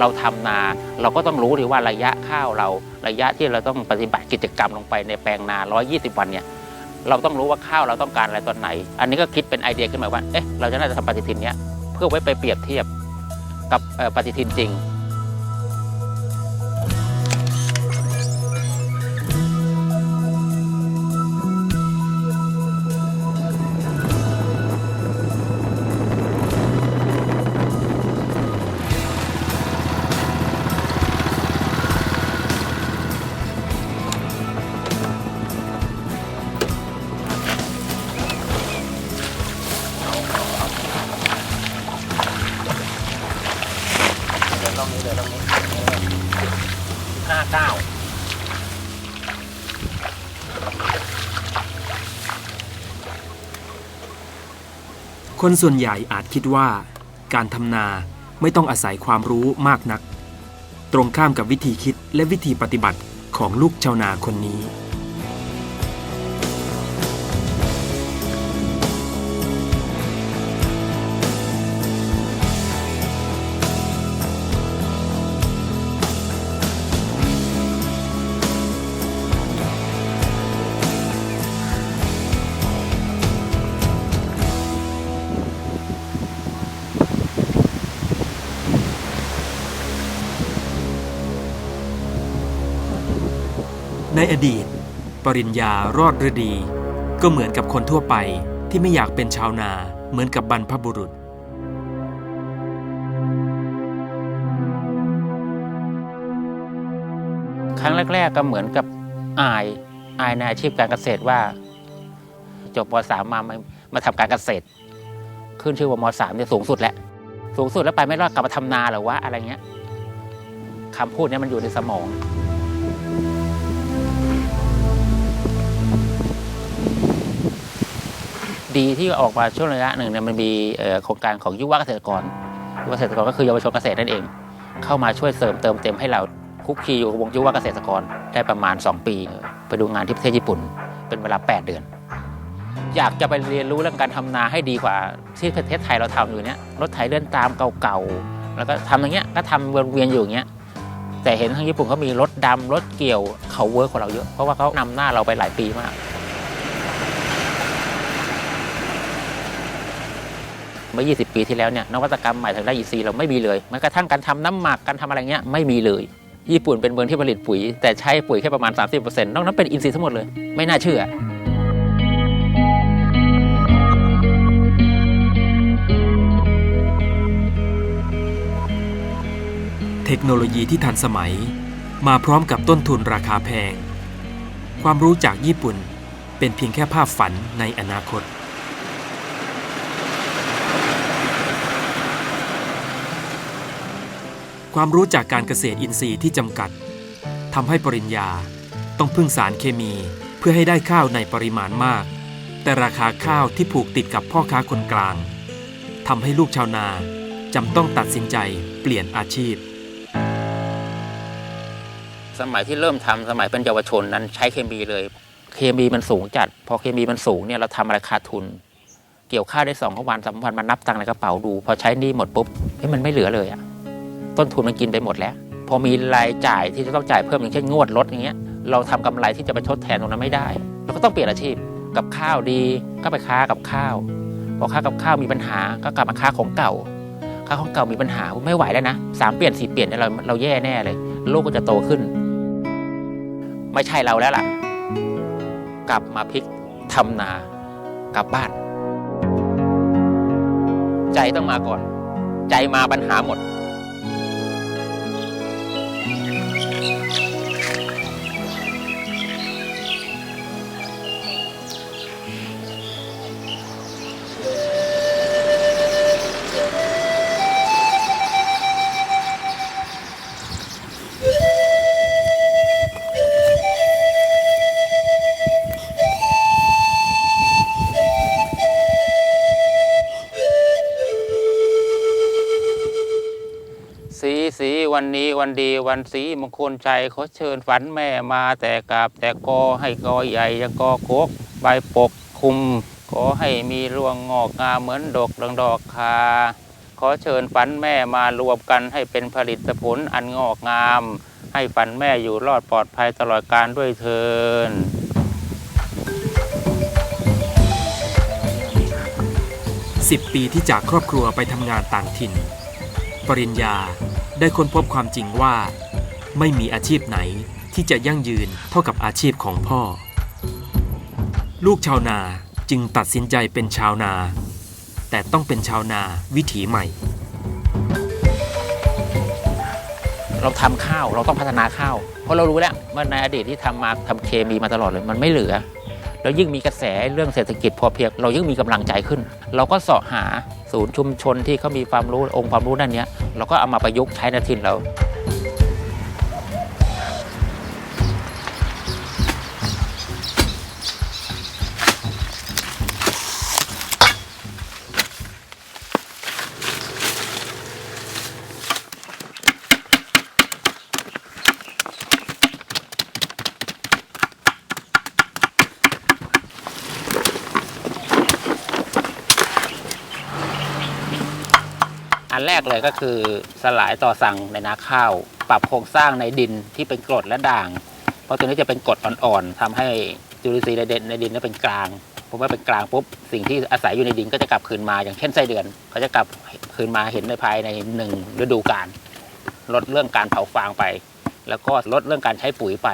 เราทำนา เราก็ต้องรู้ดีว่าระยะข้าวเราระยะที่เราต้องปฏิบัติกิจกรรมลงไปในแปลงนา 120 วันเนี่ยเราต้องรู้ว่าข้าวเราต้องการอะไรตอนไหน อันนี้ก็คิดเป็นไอเดียขึ้นมาว่าเอ๊ะเราจะน่าจะทำปฏิทินเนี้ยเพื่อไว้ไปเปรียบเทียบกับปฏิทินจริง คนส่วนใหญ่อาจคิดว่า การทำนาไม่ต้องอาศัยความรู้มากนัก ตรงข้ามกับวิธีคิดและวิธีปฏิบัติของลูกชาวนาคนนี้ ในอดีต ปริญญารอดฤดี ก็เหมือนกับคนทั่วไปที่ไม่อยากเป็นชาวนาเหมือนกับบรรพบุรุษ ครั้งแรก ๆ ก็เหมือนกับอายอายในอาชีพการเกษตรว่า จบป .3 มามามาทำการเกษตร ขึ้นชื่อว่าม .3 เนี่ยสูงสุดแล้วสูงสุดแล้วไปไม่รอดกลับมาทำนาหรือวะอะไรเงี้ยคำพูดเนี้มันอยู่ในสมอง ดีที่ออกมาช่วงระยะหนึ่งเนี่ยมันมีโครงการของยุวเกษตรกรยุวเกษตรกรก็คือเยาวชนเกษตรนั่นเอง เข้ามาช่วยเสริมเติมเต็มให้เราคุกคีอยู่กับวงยุวเกษตรกรได้ประมาณ 2 ปี ไปดูงานที่ประเทศญี่ปุ่น เป็นเวลา 8 เดือน อยากจะไปเรียนรู้เรื่องการทำนาให้ดีกว่าที่ประเทศไทยเราทำอยู่เนี้ยรถไถเดินตามเก่าๆแล้วก็ทำอย่างเงี้ยก็ทำวนเวียนอยู่อย่างเงี้ยแต่เห็นทางญี่ปุ่นเขามีรถดำรถเกี่ยวเขาเวิร์กกว่าเราเยอะเพราะว่าเขานำหน้าเราไปหลายปีมาก มื่อ 20 ปีที่แล้วเนี่ยนวัตกรรมใหม่ทางด้านอินทรีย์เราไม่มีเลยแม้กระทั่งการทำน้ำหมักการทำอะไรเงี้ยไม่มีเลย ญี่ปุ่นเป็นเมืองที่ผลิตปุ๋ย แต่ใช้ปุ๋ยแค่ประมาณ 30%นอกนั้นเป็นอินทรีย์ทั้งหมดเลย ไม่น่าเชื่อเทคโนโลยีที่ทันสมัย มาพร้อมกับต้นทุนราคาแพง ความรู้จากญี่ปุ่นเป็นเพียงแค่ภาพฝันในอนาคต ความรู้จากการเกษตรอินทรีย์ที่จำกัดทำให้ปริญญาต้องพึ่งสารเคมีเพื่อให้ได้ข้าวในปริมาณมาก แต่ราคาข้าวที่ผูกติดกับพ่อค้าคนกลางทำให้ลูกชาวนาจำต้องตัดสินใจเปลี่ยนอาชีพ สมัยที่เริ่มทำสมัยเป็นเยาวชนนั้นใช้เคมีเลย เคมีมันสูงจัด พอเคมีมันสูงเนี่ยเราทำอะไรขาดทุน เกี่ยวข้าวได้สองวันสามวันมานับตังค์ในกระเป๋าดู พอใช้หนี้หมดปุ๊บเฮ้ยมันไม่เหลือเลยอะ ต้นทุนมันกินไปหมดแล้ว พอมีรายจ่ายที่จะต้องจ่ายเพิ่มอย่างเช่นงวดรถอย่างเงี้ยเราทำกำไรที่จะไปทดแทนตรงนั้นไม่ได้ เราก็ต้องเปลี่ยนอาชีพกับข้าวดีก็ไปค้ากับข้าวพอค้ากับข้าวมีปัญหาก็กลับมาค้าของเก่าค้าของเก่ามีปัญหาไม่ไหวแล้วนะสามเปลี่ยนสี่เปลี่ยนเนี่ยเราเราแย่แน่เลยลูกก็จะโตขึ้น ไม่ใช่เราแล้วล่ะ กลับมาพลิกทำนากลับบ้าน ใจต้องมาก่อน ใจมาปัญหาหมด วันนี้วันดีวันสีมงคลใจขอเชิญฝันแม่มาแต่กาบแต่กอให้กอใหญ่ยังกอโคกใบปกคุม ขอให้มีรวงงอกงามเหมือนดอกดังดอกคา ขอเชิญฝันแม่มารวมกันให้เป็นผลิตผลอันงอกงาม ให้ฝันแม่อยู่รอดปลอดภัยตลอดการด้วยเทิน10 ปีที่จากครอบครัวไปทำงานต่างถิ่น ปริญญา ได้ค้นพบความจริงว่า ไม่มีอาชีพไหนที่จะยั่งยืนเท่ากับอาชีพของพ่อ ลูกชาวนาจึงตัดสินใจเป็นชาวนา แต่ต้องเป็นชาวนาวิถีใหม่ เราทำข้าวเราต้องพัฒนาข้าว เพราะเรารู้แล้วว่าในอดีตที่ทำมาทำเคมีมาตลอดเลย มันไม่เหลือ แล้วยิ่งมีกระแสเรื่องเศรษฐกิจพอเพียงเรายิ่งมีกำลังใจขึ้น เราก็เสาะหาศูนย์ชุมชนที่เขามีความรู้องค์ความรู้ด้านเนี้ยเราก็เอามาประยุกต์ใช้ในถิ่นเรา อันแรกเลยก็คือสลายต่อสั่งในนาข้าว ปรับโครงสร้างในดินที่เป็นกรดและด่าง เพราะตัวนี้จะเป็นกรดอ่อนๆทำให้จุลินทรีย์ในดินในดินนั้นเป็นกลางพอว่าเป็นกลางปุ๊บสิ่งที่อาศัยอยู่ในดินก็จะกลับคืนมาอย่างเช่นไส้เดือนเขาจะกลับคืนมาเห็นในภายในหนึ่งฤดูกาลลดเรื่องการเผาฟางไป แล้วก็ลดเรื่องการใช้ปุ๋ยไป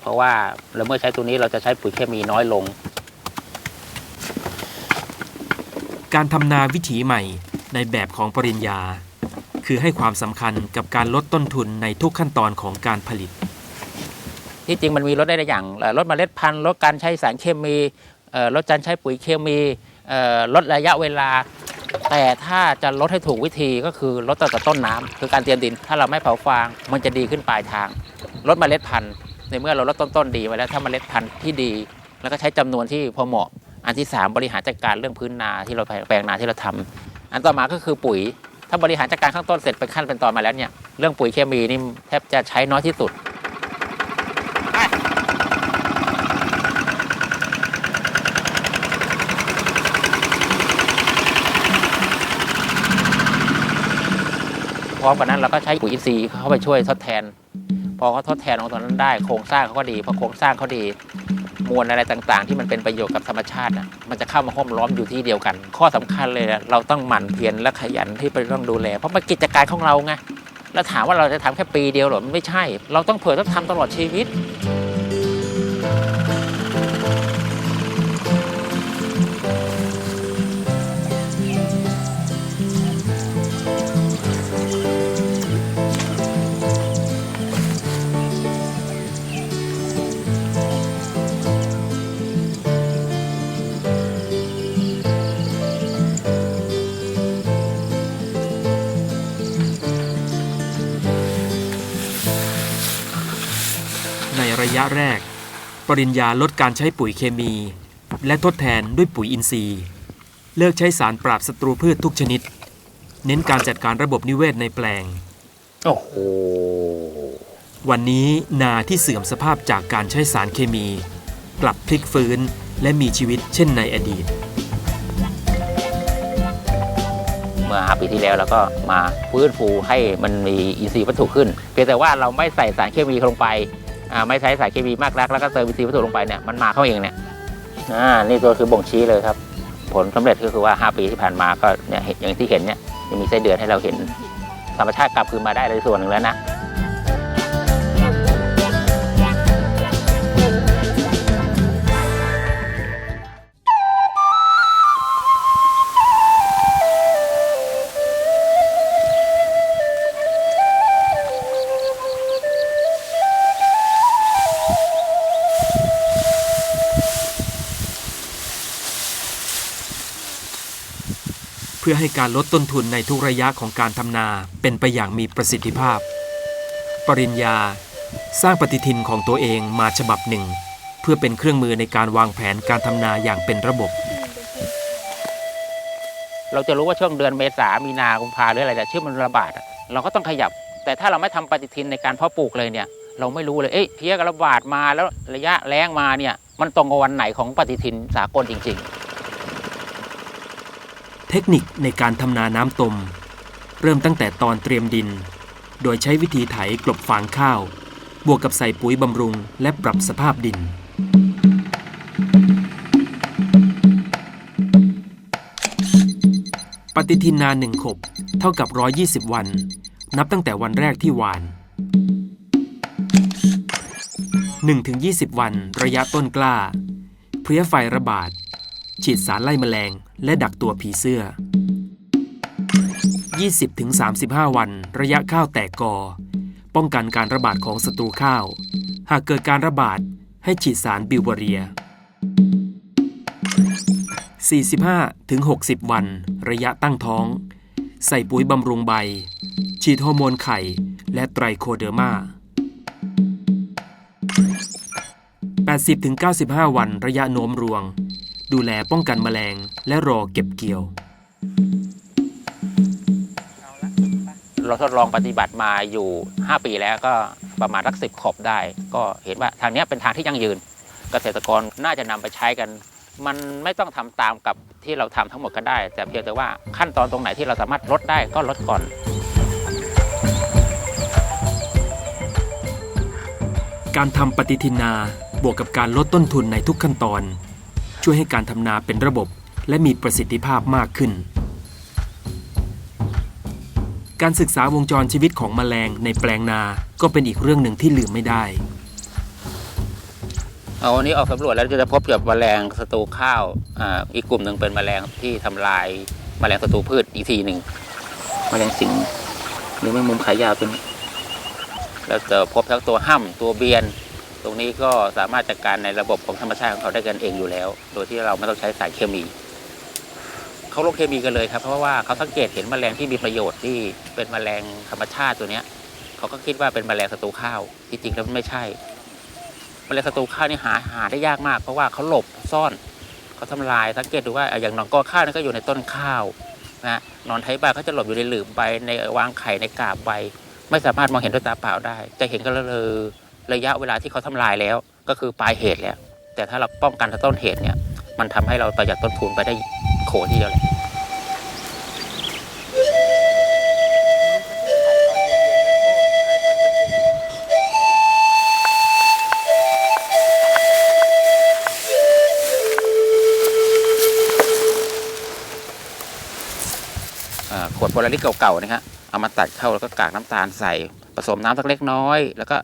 เพราะว่าเราเมื่อใช้ตัวนี้เราจะใช้ปุ๋ยเคมีน้อยลง การทำนาวิถีใหม่ ในแบบของปริญญา คือให้ความสำคัญกับการลดต้นทุนในทุกขั้นตอนของการผลิต ที่จริงมันมีลดได้หลายอย่างลดเมล็ดพันธุ์ลดการใช้สารเคมีลดการใช้ปุ๋ยเคมีลดระยะเวลา แต่ถ้าจะลดให้ถูกวิธีก็คือลดตั้งแต่ต้นน้ำคือการเตรียมดิน ถ้าเราไม่เผาฟางมันจะดีขึ้นปลายทาง ลดเมล็ดพันธุ์ในเมื่อเราลดต้นต้นดีไว้แล้วถ้าเมล็ดพันธุ์ที่ดี แล้วก็ใช้จำนวนที่พอเหมาะอันที่สามบริหารจัดการเรื่องพื้นนาที่เราแปลงนาที่เราทำ อันต่อมาก็คือปุ๋ย ถ้าบริหารจัดการข้างต้นเสร็จเป็นขั้นเป็นตอนมาแล้วเนี่ยเรื่องปุ๋ยเคมีนี่แทบจะใช้น้อยที่สุดพร้อมกันนั้นเราก็ใช้ปุ๋ยอินทรีย์เข้าไปช่วยทดแทน พอเขาทดแทนของตรงนั้นได้โครงสร้างเขาก็ดีพอโครงสร้างเขาดี มวลอะไรต่างๆ ที่มันเป็นประโยชน์กับธรรมชาตินะมันจะเข้ามาห้อมล้อมอยู่ที่เดียวกัน ข้อสำคัญเลยนะเราต้องหมั่นเพียรและขยันที่ไปต้องดูแล เพราะมันกิจการของเราไงแล้วถามว่าเราจะทำแค่ปีเดียวหรอมันไม่ใช่ เราต้องเผื่อต้องทำตลอดชีวิต ยะแรก ปริญญาลดการใช้ปุ๋ยเคมี และทดแทนด้วยปุ๋ยอินทรีย์ เลิกใช้สารปราบศัตรูพืชทุกชนิด เน้นการจัดการระบบนิเวศในแปลง โอ้โห วันนี้นาที่เสื่อมสภาปจากการใช้สารเคมี กลับพลิกฟื้นและมีชีวิตเช่นในอดีต เมื่อ5ปีที่แล้วเราก็มาฟื้นฟูให้มันมีอินทรีย์วัตถุขึ้น เพียงแต่ว่าเราไม่ใส่สารเคมีลงไปอ่า ไม่ใช้สารเคมีมากนักแล้วก็เติมอินทรีย์วัตถุลงไปเนี่ยมันมาเข้าเองเนี่ยอ่านี่ตัวคือบ่งชี้เลยครับ ผลสำเร็จก็คือว่า 5 ปีที่ผ่านมาก็เนี่ยอย่างที่เห็นเนี่ยยังมีไส้เดือนให้เราเห็นธรรมชาติกลับคืนมาได้ในส่วนหนึ่งแล้วนะ พื่อให้การลดต้นทุนในทุกระยะของการทำนาเป็นไปอย่างมีประสิทธิภาพ ปริญญา สร้างปฏิทินของตัวเองมาฉบับหนึ่ง เพื่อเป็นเครื่องมือในการวางแผนการทำนาอย่างเป็นระบบ เราจะรู้ว่าช่วงเดือนเมษามีนากุมภาหรืออะไรเนี่ชื่อมันระบาดอะเราก็ต้องขยับ แต่ถ้าเราไม่ทำปฏิทินในการเพาะปลูกเลยเนี่ย เราไม่รู้เลยเอ้ยเพี้ยกระบาดมาแล้วระยะแล้งมาเนี่ยมันตรงกับวันไหนของปฏิทินสากลจริง ๆ เทคนิคในการทำนาน้ำตม เริ่มตั้งแต่ตอนเตรียมดิน โดยใช้วิธีไถกลบฟางข้าว บวกกับใส่ปุ๋ยบำรุง และปรับสภาพดิน ปฏิทินนาหนึ่งขบ เท่ากับ 120 วัน นับตั้งแต่วันแรกที่หวาน 1-20 วันระยะต้นกล้า เพลี้ยไฟระบาด ฉีดสารไล่แมลง และดักตัวผีเสื้อ 20-35 วัน ระยะข้าวแตกกอ ป้องกันการระบาดของศัตรูข้าว หากเกิดการระบาดให้ฉีดสารบิวเบเรีย 45-60 วัน ระยะตั้งท้อง ใส่ปุ๋ยบำรุงใบ ฉีดฮอร์โมนไข่ และไตรโคเดอร์มา80-95 วันระยะโน้มรวง ดูแลป้องกันแมลง และรอเก็บเกี่ยว เราทดลองปฏิบัติมาอยู่ 5 ปีแล้วก็ประมาณรักสิบขอบได้ ก็เห็นว่าทางเนี้ยเป็นทางที่ยั่งยืน เกษตรกรน่าจะนำไปใช้กัน มันไม่ต้องทำตามกับที่เราทำทั้งหมดก็ได้ แต่เพียงแต่ว่าขั้นตอนตรงไหนที่เราสามารถลดได้ก็ลดก่อนการทำปฏิทินนาบวกกับการลดต้นทุนในทุกขั้นตอน ช่วยให้การทำนาเป็นระบบ และมีประสิทธิภาพมากขึ้น การศึกษาวงจรชีวิตของแมลงในแปลงนาก็เป็นอีกเรื่องหนึ่งที่ลืมไม่ได้ เอาวันนี้ออกสำรวจแล้วจะพบกับแมลงศัตรูข้าวออีกกลุ่มหนึ่งเป็นแมลงที่ทำลายแมลงศัตรูพืชอีกทีหนึ่งแมลงสิงหรือแมงมุมขายาวตัวนี้แล้วจะพบทั้งตัวห้ำตัวเบียน ตรงนี้ก็สามารถจัดการในระบบของธรรมชาติของเขาได้กันเองอยู่แล้ว โดยที่เราไม่ต้องใช้สารเคมีเขาลงเคมีกันเลยครับ เพราะว่าเขาสังเกตเห็นแมลงที่มีประโยชน์ที่เป็นแมลงธรรมชาติตัวเนี้ยเขาก็คิดว่าเป็นแมลงศัตรูข้าวที่จริงแล้วมันไม่ใช่แมลงศัตรูข้าวนี่หาหาได้ยากมาก เพราะว่าเขาหลบซ่อนเขาทำลายสังเกตดูว่าอย่างหนอนกอข้าวนี่ก็อยู่ในต้นข้าวนะนอนไทยบ้านเขาจะหลบอยู่ในหลืมใบในวางไข่ในกาบใบ ไม่สามารถมองเห็นด้วยตาเปล่าได้ จะเห็นก็เลย ระยะเวลาที่เขาทำลายแล้ว ก็คือปลายเหตุแล้ว แต่ถ้าเราป้องกันต้นเหตุเนี่ย มันทำให้เราประหยัดต้นทุนไปได้โขทีเดียวเลยขวดโพลาริสเก่าๆนะฮะเอามาตัดเข้าแล้วก็กากน้ำตาลใส่ผสมน้ำสักเล็กน้อย แล้วก็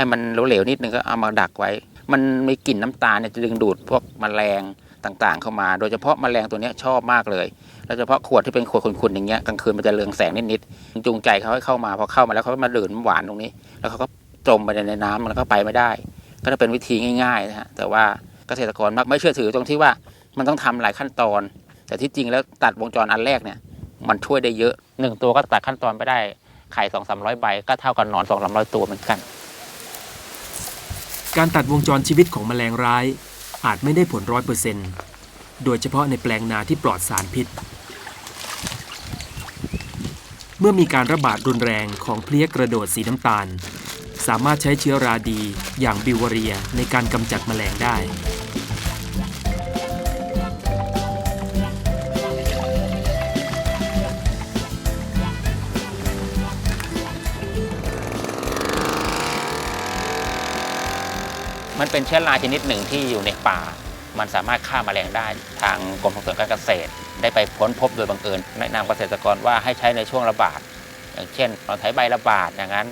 ให้มันเหลวๆนิดนึงก็เอามาดักไว้ มันมีกลิ่นน้ำตาลเนี่ยจะดึงดูดพวกแมลงต่างๆ เข้ามา โดยเฉพาะแมลงตัวนี้ชอบมากเลยแล้วเฉพาะขวดที่เป็นขวดขุ่นๆอย่างเงี้ยกลางคืนมันจะเรืองแสงนิดๆจูงใจเขาให้เข้ามาพอเข้ามาแล้วเขาก็มาดื่มน้ำหวานตรงนี้ แล้วเขาก็จมไปในน้ำแล้วก็ไปไม่ได้ ก็จะเป็นวิธีง่ายๆนะฮะแต่ว่าเกษตรกรมักไม่เชื่อถือตรงที่ว่ามันต้องทำหลายขั้นตอน แต่ที่จริงแล้วตัดวงจรอันแรกเนี่ย มันช่วยได้เยอะหนึ่งตัวก็ตัดขั้นตอนไปได้ไข่สองสามร้อยใบก็เท่ากับหนอนสองสามร้อยตัวเหมือนกัน การตัดวงจรชีวิตของแมลงร้าย อาจไม่ได้ผลร้อยเปอร์เซนต์โดยเฉพาะในแปลงนาที่ปลอดสารพิษ เมื่อมีการระบาดรุนแรงของเพลี้ยกระโดดสีน้ำตาล สามารถใช้เชื้อราดีอย่างบิวเวอเรียในการกำจัดแมลงได้ มันเป็นเชื้อราชนิดหนึ่งที่อยู่ในป่า มันสามารถฆ่าแมลงได้ ทางกรมส่งเสริมการเกษตร ได้ไปค้นพบโดยบังเอิญแนะนำเกษตรกรว่าให้ใช้ในช่วงระบาด อย่างเช่นหนอนไถใบระบาดอย่างนั้น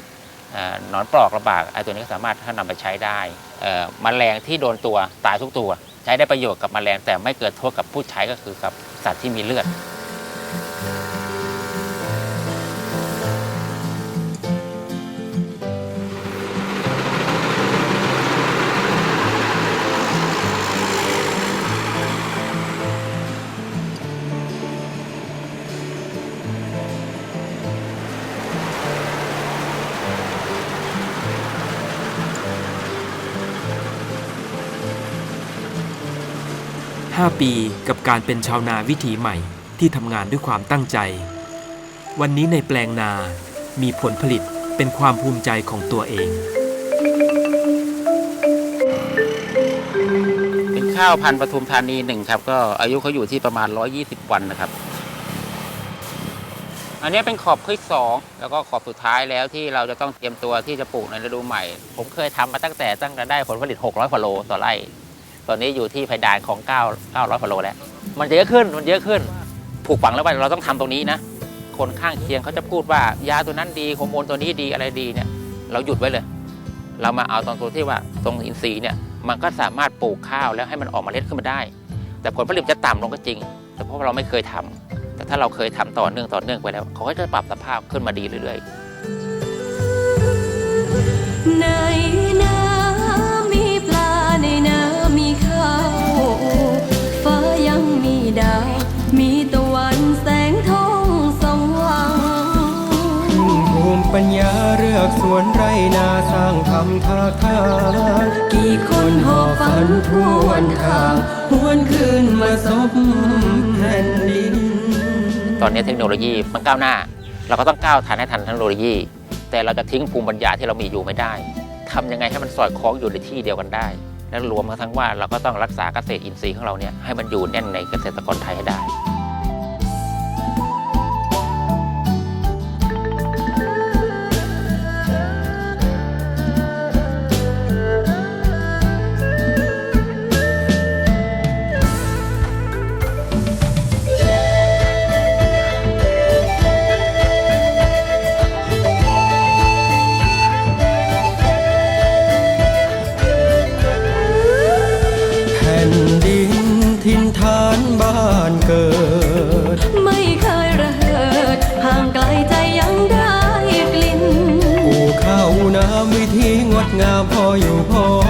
อ่าหนอนปลอกระบาดไอ้ตัวนี้ก็สามารถถ้านำไปใช้ได้เอ่อแมลงที่โดนตัวตายทุกตัว ใช้ได้ประโยชน์กับแมลงแต่ไม่เกิดโทษกับผู้ใช้ก็คือกับสัตว์ที่มีเลือด 5 ปีกับการเป็นชาวนาวิถีใหม่ที่ทำงานด้วยความตั้งใจ วันนี้ในแปลงนา มีผลผลิตเป็นความภูมิใจของตัวเอง เป็นข้าวพันธุ์ปทุมธานีหนึ่งครับ ก็อายุเขาอยู่ที่ประมาณ 120 วันนะครับ อันนี้เป็นขอบที่สองแล้วก็ขอบสุดท้ายแล้วที่เราจะต้องเตรียมตัวที่จะปลูกในฤดูใหม่ ผมเคยทำมาตั้งแต่ตั้งแต่ได้ผลผลิต 600กว่าโลต่อไร่ ตอนนี้อยู่ที่เพดานของ9 900กว่าโลแล้ว มันเยอะขึ้นมันเยอะขึ้น ผูกฝังแล้วว่าเราต้องทำตรงนี้นะ คนข้างเคียงเขาจะพูดว่ายาตัวนั้นดีฮอร์โมนตัวนี้ดีอะไรดีเนี่ย เราหยุดไว้เลย เรามาเอาตรงตัวที่ว่าตรงอินทรีย์เนี่ยมันก็สามารถปลูกข้าวแล้วให้มันออกเมาเล็ดขึ้นมาได้ แต่ผลผลิตจะต่ำลงก็จริง แต่เพราะเราไม่เคยทำแต่ถ้าเราเคยทำต่อเนื่องต่อเนื่องไปแล้วเขาก็จะปรับสภาพขึ้นมาดีเรื่อยๆใน อกสวนไรนาสร้างทำท่าทางกี่คนหอบฝันทวนทางหวนคืนมาสมแผ่นดิน ตอนนี้เทคโนโลยีมันก้าวหน้า เราก็ต้องก้าวทันให้ทันเทคโนโลยี แต่เราจะทิ้งภูมิปัญญาที่เรามีอยู่ไม่ได้ทำยังไงให้มันสอดคล้องอยู่ในที่เดียวกันได้ และรวมทั้งว่าเราก็ต้องรักษาเกษตรอินทรีย์ของเราเนี่ยให้มันอยู่แน่นในเกษตรกรไทยให้ได้ น้ำวิธีงดงามพออยู่พอ